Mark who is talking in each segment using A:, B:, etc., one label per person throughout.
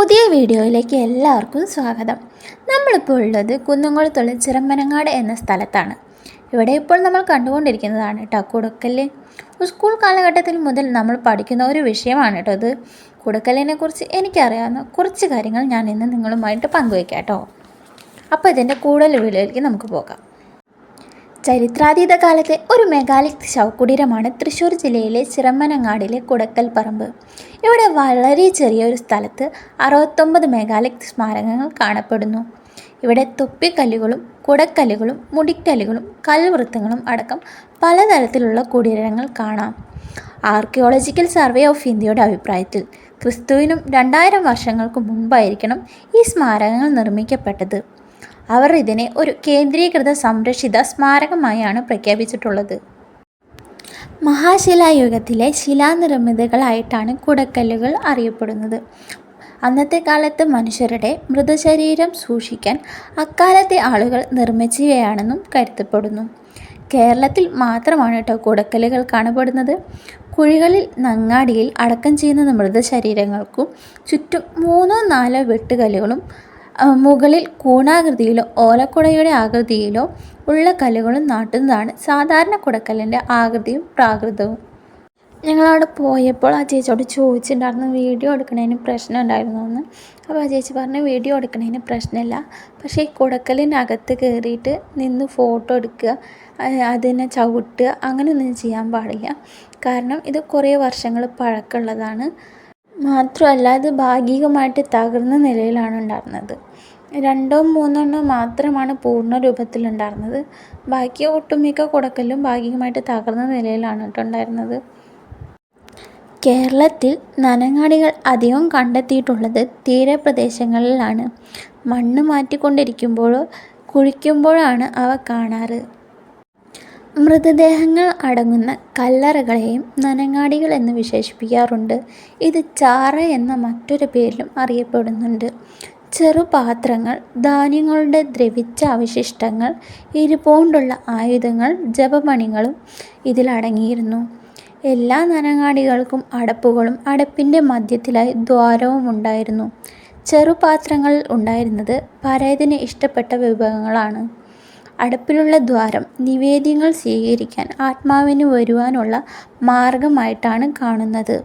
A: പുതിയ വീഡിയോയിലേക്ക് എല്ലാവർക്കും സ്വാഗതം. നമ്മളിപ്പോൾ ഉള്ളത് കുന്നംകുളത്തുള്ള ചിറമ്പനങ്ങാട് എന്ന സ്ഥലത്താണ്. ഇവിടെ ഇപ്പോൾ നമ്മൾ കണ്ടുകൊണ്ടിരിക്കുന്നതാണ് കേട്ടോ കുടുക്കൽ. സ്കൂൾ കാലഘട്ടത്തിൽ മുതൽ നമ്മൾ പഠിക്കുന്ന ഒരു വിഷയമാണ് കേട്ടോ ഇത്. കുടുക്കലിനെ കുറിച്ച് എനിക്കറിയാവുന്ന കുറച്ച് കാര്യങ്ങൾ ഞാൻ ഇന്ന് നിങ്ങളുമായിട്ട് പങ്കുവയ്ക്കാം കേട്ടോ അപ്പോൾ ഇതിന്റെ കൂടുതൽ വീഡിയോയിലേക്ക് നമുക്ക് പോകാം. ചരിത്രാതീത കാലത്തെ ഒരു മെഗാലിക് ശവകുടീരമാണ് തൃശ്ശൂർ ജില്ലയിലെ ചിറമ്മനങ്ങാടിലെ കുടക്കൽ പറമ്പ്. ഇവിടെ വളരെ ചെറിയൊരു സ്ഥലത്ത് അറുപത്തൊമ്പത് മെഗാലിക് സ്മാരകങ്ങൾ കാണപ്പെടുന്നു. ഇവിടെ തൊപ്പിക്കല്ലുകളും കുടക്കല്ലുകളും മുടിക്കല്ലുകളും കൽവൃത്തങ്ങളും അടക്കം പലതരത്തിലുള്ള കുടീരങ്ങൾ കാണാം. ആർക്കിയോളജിക്കൽ സർവേ ഓഫ് ഇന്ത്യയുടെ അഭിപ്രായത്തിൽ ക്രിസ്തുവിനും രണ്ടായിരം വർഷങ്ങൾക്ക് മുമ്പായിരിക്കണം ഈ സ്മാരകങ്ങൾ നിർമ്മിക്കപ്പെട്ടത്. അവർ ഇതിനെ ഒരു കേന്ദ്രീകൃത സംരക്ഷിത സ്മാരകമായാണ് പ്രഖ്യാപിച്ചിട്ടുള്ളത്. മഹാശിലായുഗത്തിലെ ശിലാനിർമ്മിതികളായിട്ടാണ് കുടക്കല്ലുകൾ അറിയപ്പെടുന്നത്. അന്നത്തെ കാലത്ത് മനുഷ്യരുടെ മൃതശരീരം സൂക്ഷിക്കാൻ അക്കാലത്തെ ആളുകൾ നിർമ്മിച്ചവയാണെന്നും കരുതപ്പെടുന്നു. കേരളത്തിൽ മാത്രമാണ് കേട്ടോ കുടക്കല്ലുകൾ കാണപ്പെടുന്നത്. കുഴികളിൽ നങ്ങാടിയിൽ അടക്കം ചെയ്യുന്ന മൃതശരീരങ്ങൾക്കും ചുറ്റും മൂന്നോ നാലോ വെട്ടുകല്ലുകളും മുകളിൽ കൂണാകൃതിയിലോ ഓലക്കുടയുടെ ആകൃതിയിലോ ഉള്ള കല്ലുകളും നാട്ടുന്നതാണ് സാധാരണ കുടക്കല്ലിന്റെ ആകൃതിയും പ്രാകൃതവും. ഞങ്ങളവിടെ പോയപ്പോൾ ആ ചേച്ചിയോട് ചോദിച്ചിട്ടുണ്ടായിരുന്നു വീഡിയോ എടുക്കണതിന് പ്രശ്നം ഉണ്ടായിരുന്നു എന്ന്. അപ്പോൾ ആ ചേച്ചി പറഞ്ഞു വീഡിയോ എടുക്കണതിന് പ്രശ്നമില്ല. പക്ഷേ ഈ കുടക്കലിന്റെ അകത്ത് കയറിയിട്ട് നിന്ന് ഫോട്ടോ എടുക്കുക അതിനെ ചവിട്ടുക അങ്ങനെയൊന്നും ചെയ്യാൻ പാടില്ല. കാരണം ഇത് കുറേ വർഷങ്ങൾ പഴക്കമുള്ളതാണ്. മാത്രമല്ല ഇത് ഭാഗികമായിട്ട് തകർന്ന നിലയിലാണ് ഉണ്ടായിരുന്നത്. രണ്ടോ മൂന്നോ എണ്ണം മാത്രമാണ് പൂർണ രൂപത്തിലുണ്ടായിരുന്നത് ബാക്കി ഒട്ടുമിക്ക കുടക്കലും ഭാഗികമായിട്ട് തകർന്ന നിലയിലാണ് ഉണ്ടായിരുന്നത്. കേരളത്തിൽ നനങ്ങാടികൾ അധികം കണ്ടെത്തിയിട്ടുള്ളത് തീരപ്രദേശങ്ങളിലാണ്. മണ്ണ് മാറ്റിക്കൊണ്ടിരിക്കുമ്പോഴോ കുഴിക്കുമ്പോഴാണ് അവ കാണാറ്. മൃതദേഹങ്ങൾ അടങ്ങുന്ന കല്ലറകളെയും നനങ്ങാടികൾ എന്ന് വിശേഷിപ്പിക്കാറുണ്ട്. ഇത് ചാറ എന്ന മറ്റൊരു പേരിലും അറിയപ്പെടുന്നുണ്ട്. ചെറുപാത്രങ്ങൾ ധാന്യങ്ങളുടെ ദ്രവിച്ച അവശിഷ്ടങ്ങൾ ഇരുപോണ്ടുള്ള ആയുധങ്ങൾ ജപമണികളും ഇതിലടങ്ങിയിരുന്നു എല്ലാ നനങ്ങാടികൾക്കും അടപ്പുകളും അടപ്പിന്റെ മധ്യത്തിലായി ദ്വാരവും ഉണ്ടായിരുന്നു. ചെറുപാത്രങ്ങളിൽ ഉണ്ടായിരുന്നത് പരേതിന് ഇഷ്ടപ്പെട്ട വിഭവങ്ങളാണ്. അടുപ്പിലുള്ള ദ്വാരം നിവേദ്യങ്ങൾ സ്വീകരിക്കാൻ ആത്മാവിന് വരുവാനുള്ള മാർഗമായിട്ടാണ് കാണുന്നത്.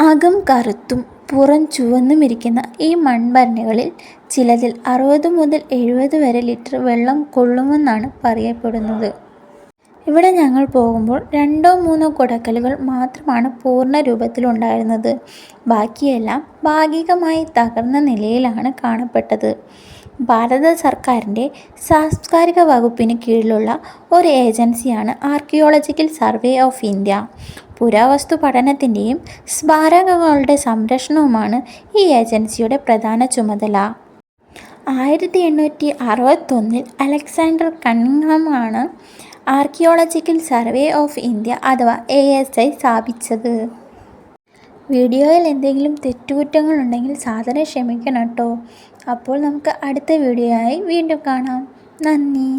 A: അകം കറുത്തും പുറം ചുവന്നും ഇരിക്കുന്ന ഈ മൺഭരണികളിൽ ചിലതിൽ അറുപത് മുതൽ എഴുപത് വരെ ലിറ്റർ വെള്ളം കൊള്ളുമെന്നാണ് പറയപ്പെടുന്നത്. ഇവിടെ ഞങ്ങൾ പോകുമ്പോൾ രണ്ടോ മൂന്നോ കുടക്കലുകൾ മാത്രമാണ് പൂർണ രൂപത്തിലുണ്ടായിരുന്നത് ബാക്കിയെല്ലാം ഭാഗികമായി തകർന്ന നിലയിലാണ് കാണപ്പെട്ടത്. ഭാരത സർക്കാരിന്റെ സാംസ്കാരിക വകുപ്പിന് കീഴിലുള്ള ഒരു ഏജൻസിയാണ് ആർക്കിയോളജിക്കൽ സർവേ ഓഫ് ഇന്ത്യ. പുരാവസ്തു പഠനത്തിന്റെയും സ്മാരകങ്ങളുടെ സംരക്ഷണവുമാണ് ഈ ഏജൻസിയുടെ പ്രധാന ചുമതല. ആയിരത്തി എണ്ണൂറ്റി അറുപത്തൊന്നിൽ അലക്സാണ്ടർ കണ്ണമാണ് ആർക്കിയോളജിക്കൽ സർവേ ഓഫ് ഇന്ത്യ അഥവാ എ എസ് ഐ സ്ഥാപിച്ചത്. വീഡിയോയിൽ എന്തെങ്കിലും തെറ്റുകുറ്റങ്ങളുണ്ടെങ്കിൽ സാധനം ക്ഷമിക്കണം കേട്ടോ. അപ്പോൾ നമുക്ക് അടുത്ത വീഡിയോ ആയി വീണ്ടും കാണാം. നന്ദി.